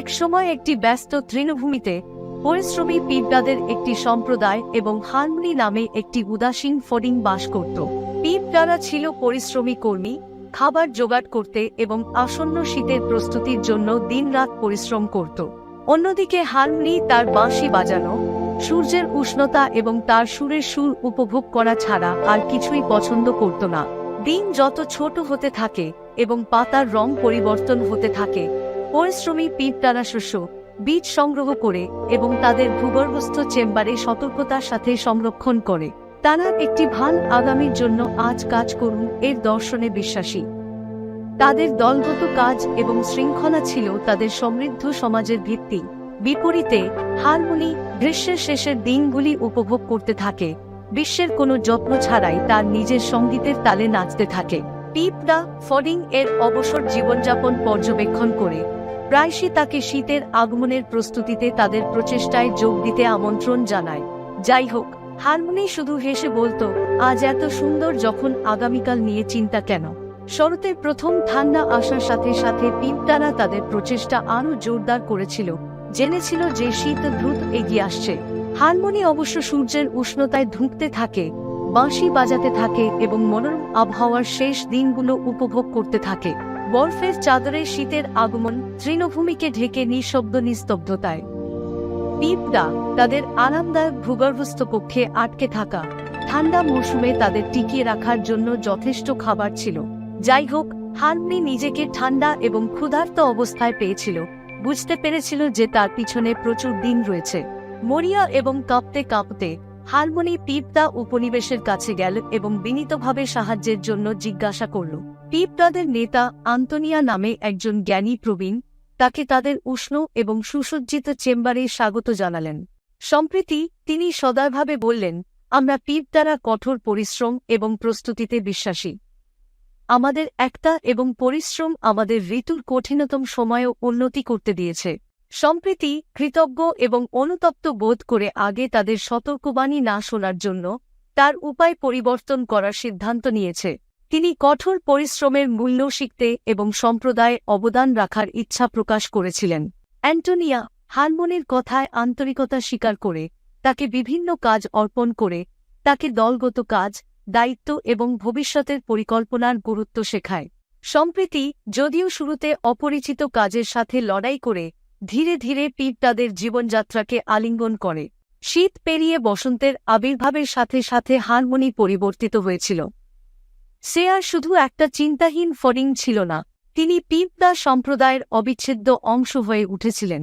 এক সময় একটি ব্যস্ত তৃণভূমিতে পরিশ্রমী পিঁপড়াদের একটি সম্প্রদায় এবং হারমোনি নামে একটি উদাসীন ফডিং বাস করত। পিঁপড়ারা ছিল পরিশ্রমী কর্মী, খাবার জোগাড় করতে এবং আসন্ন শীতের প্রস্তুতির জন্য দিনরাত পরিশ্রম করত। অন্যদিকে হারমোনি তার বাঁশি বাজানো, সূর্যের উষ্ণতা এবং তার সুরের সুর উপভোগ করা ছাড়া আর কিছুই পছন্দ করত না। দিন যত ছোট হতে থাকে এবং পাতার রং পরিবর্তন হতে থাকে পরিশ্রমী পিঁপড়ারা শস্য বীজ সংগ্রহ করে এবং তাদের ভূগর্ভস্থ চেম্বারে সতর্কতার সাথে সংরক্ষণ করে। তারা একটি ভালো আগামীর জন্য আজ কাজ করুন, এর দর্শনে বিশ্বাসী। তাদের দলগত কাজ এবং শৃঙ্খলা ছিল তাদের সমৃদ্ধ সমাজের ভিত্তি। বিপরীতে, হারমোনি গ্রীষ্মের শেষের দিনগুলি উপভোগ করতে থাকে। বিশ্বের কোনো যত্ন ছাড়াই তার নিজের সঙ্গীতের তালে নাচতে থাকে। পিপডা ফডিং এর অবসর জীবনযাপন পর্যবেক্ষণ করে। প্রায়শই তাকে শীতের আগমনের প্রস্তুতিতে তাদের প্রচেষ্টায় যোগ দিতে আমন্ত্রণ জানায়। যাই হোক, হারমোনি শুধু হেসে বলতো, আজ এত সুন্দর যখন আগামীকাল নিয়ে চিন্তা কেন? শরতের প্রথম ঠান্ডা আসার সাথে সাথে পিঁপড়ারা তাদের প্রচেষ্টা আরও জোরদার করেছিল। জেনেছিল যে শীত দ্রুত এগিয়ে আসছে। হারমোনি অবশ্য সূর্যের উষ্ণতায় ধুঁকতে থাকে, বাঁশি বাজাতে থাকে এবং মনোরম আবহাওয়ার শেষ দিনগুলো উপভোগ করতে থাকে। বরফের চাদরে শীতের আগমন, তৃণভূমিকে ঢেকে নিঃশব্দ নিস্তব্ধতায়। পিঁপড়া তাদের আরামদায়ক ভূগর্ভস্থ কক্ষে আটকে থাকা। ঠান্ডা মৌসুমে তাদের টিকিয়ে রাখার জন্য যথেষ্ট খাবার ছিল। যাই হোক, হারমনি নিজেকে ঠান্ডা এবং ক্ষুধার্ত অবস্থায় পেয়েছিল। বুঝতে পেরেছিল যে তার পিছনে প্রচুর দিন রয়েছে। মরিয়া এবং কাঁপতে কাঁপতে, হারমোনি পিপদা উপনিবেশের কাছে গেল এবং বিনীতভাবে সাহায্যের জন্য জিজ্ঞাসা করল পিপদাদের নেতা আন্তনিয়া নামে একজন জ্ঞানী প্রবীণ, তাকে তাদের উষ্ণ এবং সুসজ্জিত চেম্বারে স্বাগত জানালেন। সম্প্রতি তিনি সদয়ভাবে বললেন, আমরা পিপ দ্বারা কঠোর পরিশ্রম এবং প্রস্তুতিতে বিশ্বাসী। আমাদের একটা এবং পরিশ্রম আমাদের ঋতুর কঠিনতম সময়েও উন্নতি করতে দিয়েছে। সম্প্রীতি কৃতজ্ঞ এবং অনুতপ্ত বোধ করে আগে তাদের সতর্কবাণী না শোনার জন্য তার উপায় পরিবর্তন করার সিদ্ধান্ত নিয়েছে। তিনি কঠোর পরিশ্রমের মূল্য শিখতে এবং সম্প্রদায়ে অবদান রাখার ইচ্ছা প্রকাশ করেছিলেন। অ্যান্টোনিয়া হারমোনের কথায় আন্তরিকতা স্বীকার করে, তাকে বিভিন্ন কাজ অর্পণ করে, তাকে দলগত কাজ, দায়িত্ব এবং ভবিষ্যতের পরিকল্পনার গুরুত্ব শেখায়। সম্প্রীতি যদিও শুরুতে অপরিচিত কাজের সাথে লড়াই করে, ধীরে ধীরে পিপ তাদের জীবনযাত্রাকে আলিঙ্গন করে। শীত পেরিয়ে বসন্তের আবির্ভাবের সাথে সাথে হারমোনি পরিবর্তিত হয়েছিল। সে আর শুধু একটা চিন্তাহীন ফরিং ছিল না, তিনি পিপদা সম্প্রদায়ের অবিচ্ছেদ্য অংশ হয়ে উঠেছিলেন।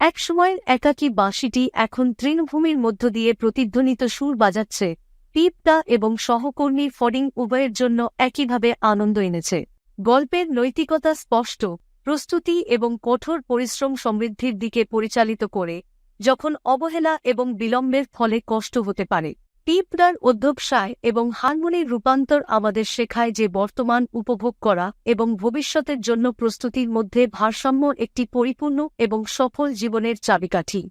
একসময়ের একাকী বাঁশিটি এখন তৃণভূমির মধ্য দিয়ে প্রতিধ্বনিত সুর বাজাচ্ছে পিপদা এবং সহকর্মী ফডিং উভয়ের জন্য একইভাবে আনন্দ এনেছে। গল্পের নৈতিকতা স্পষ্ট, প্রস্তুতি এবং কঠোর পরিশ্রম সমৃদ্ধির দিকে পরিচালিত করে, যখন অবহেলা এবং বিলম্বের ফলে কষ্ট হতে পারে। টিপডার অধ্যবসায় এবং হারমোনির রূপান্তর আমাদের শেখায় যে বর্তমান উপভোগ করা এবং ভবিষ্যতের জন্য প্রস্তুতির মধ্যে ভারসাম্য একটি পরিপূর্ণ এবং সফল জীবনের চাবিকাঠি।